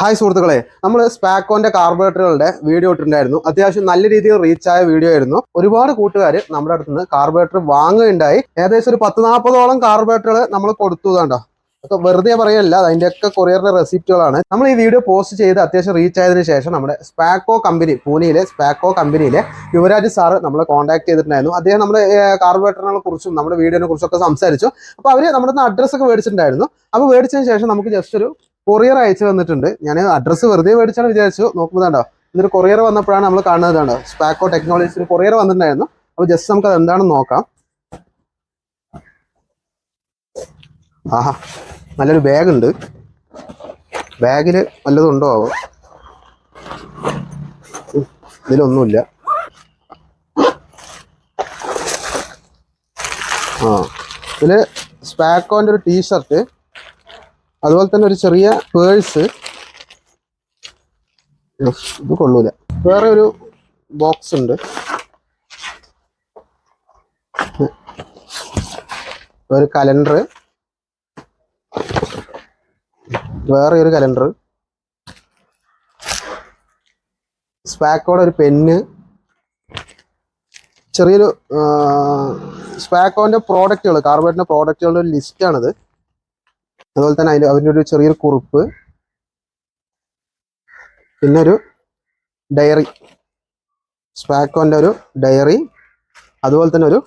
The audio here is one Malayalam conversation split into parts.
ഹായ് സുഹൃത്തുക്കളെ നമ്മൾ സ്പാക്കോന്റെ കാർബറേറ്ററുകളുടെ വീഡിയോ ഇട്ടിട്ടുണ്ടായിരുന്നു. അത്യാവശ്യം നല്ല രീതിയിൽ റീച്ച് ആയ വീഡിയോ ആയിരുന്നു. ഒരുപാട് കൂട്ടുകാർ നമ്മുടെ അടുത്ത് നിന്ന് കാർബറേറ്റർ വാങ്ങുകയുണ്ടായി. ഏകദേശം ഒരു പത്ത് നാൽപ്പതോളം കാർബറേറ്ററുകൾ നമ്മൾ കൊടുത്തു കണ്ടോ ഒക്കെ വെറുതെ പറയല്ല അതിന്റെയൊക്കെ കൊറിയറിന്റെ റെസിപ്റ്റുകളാണ്. നമ്മൾ ഈ വീഡിയോ പോസ്റ്റ് ചെയ്ത് അത്യാവശ്യം റീച്ച് ആയതിനു ശേഷം നമ്മുടെ സ്പാക്കോ കമ്പനി പൂനെയിലെ സ്പാക്കോ കമ്പനിയിലെ യുവരാജ് സാറ് നമ്മളെ കോൺടാക്ട് ചെയ്തിട്ടുണ്ടായിരുന്നു. അദ്ദേഹം നമ്മുടെ കാർബറേറ്ററിനെ കുറിച്ചും നമ്മുടെ വീഡിയോനെ കുറിച്ചും ഒക്കെ സംസാരിച്ചു. അപ്പോൾ അവർ നമ്മുടെ അഡ്രസ്സൊക്കെ മേടിച്ചിട്ടുണ്ടായിരുന്നു. അപ്പോൾ മേടിച്ചതിന് ശേഷം നമുക്ക് ജസ്റ്റ് ഒരു കൊറിയർ അയച്ചു വന്നിട്ടുണ്ട് ഞാൻ അഡ്രസ്സ് വെറുതെ മേടിച്ചാണ് വിചാരിച്ചു. നോക്കുമ്പോൾ കണ്ടോ കൊറിയർ വന്നപ്പോഴാണ് നമ്മൾ കാണുന്നത് കണ്ടോ സ്പാക്കോ ടെക്നോളജീസിന് കൊറിയർ വന്നിട്ടുണ്ടായിരുന്നു. അപ്പോൾ ജസ്റ്റ് നമുക്ക് അത് എന്താണെന്ന് നോക്കാം. ആഹാ നല്ലൊരു ബാഗ് ഉണ്ട്. ബാഗിൽ നല്ലതുണ്ടോ ആവോ ഇതിലൊന്നുമില്ല. ആ ഇതിൽ സ്പാക്കോന്റെ ഒരു ടീഷർട്ട് അതുപോലെ തന്നെ ഒരു ചെറിയ പേഴ്സ് ഇത് കൊള്ളൂല. വേറെ ഒരു ബോക്സ് ഉണ്ട്. ഒരു കലണ്ടർ വേറെ ഒരു കലണ്ടർ സ്പാക്കോടെ ഒരു പെന്ന് ചെറിയൊരു സ്പാക്കോന്റെ പ്രോഡക്റ്റുകൾ കാർബേറ്റിന്റെ പ്രോഡക്റ്റുകളുടെ ഒരു ലിസ്റ്റാണിത് അതുപോലെ തന്നെ അതിന്റെ അവന്റെ ഒരു ചെറിയൊരു കുറിപ്പ്. പിന്നെ ഒരു ഡയറി. സ്പാക്കോന്റെ ഒരു ഡയറി. അതുപോലെ തന്നെ ഒരു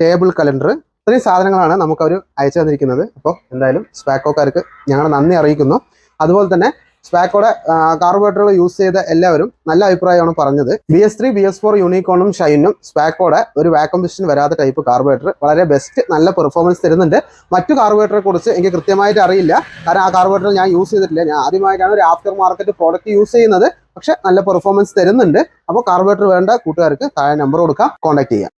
ടേബിൾ കലണ്ടർ. ഇത്രയും സാധനങ്ങളാണ് നമുക്ക് അവർ അയച്ചു തന്നിരിക്കുന്നത്. അപ്പോൾ എന്തായാലും സ്പാക്കോക്കാർക്ക് ഞങ്ങൾ നന്ദി അറിയിക്കുന്നു. അതുപോലെ തന്നെ സ്പാക്കോടെ കാർബറേറ്ററുകൾ യൂസ് ചെയ്ത എല്ലാവരും നല്ല അഭിപ്രായമാണ് പറഞ്ഞത്. B S three B S four യൂണിക്കോണും ഷൈനും സ്പാക്കോടെ ഒരു വാക്വം വരാത്ത ടൈപ്പ് കാർബറേറ്റർ വളരെ ബെസ്റ്റ് നല്ല പെർഫോമൻസ് തരുന്നുണ്ട്. മറ്റു കാർബറേറ്ററെ കുറിച്ച് എനിക്ക് കൃത്യമായിട്ട് അറിയില്ല. കാരണം ആ കാർബറേറ്റർ ഞാൻ യൂസ് ചെയ്തിട്ടില്ല. ഞാൻ ആദ്യമായിട്ടാണ് ഒരു ആഫ്റ്റർ മാർക്കറ്റ് പ്രോഡക്റ്റ് യൂസ് ചെയ്യുന്നത്. പക്ഷെ നല്ല പെർഫോമൻസ് തരുന്നുണ്ട്. അപ്പോൾ കാർബറേറ്റർ വേണ്ട കൂട്ടുകാർക്ക് താഴെ നമ്പർ കൊടുക്കാം. കോൺടാക്ട് ചെയ്യാം.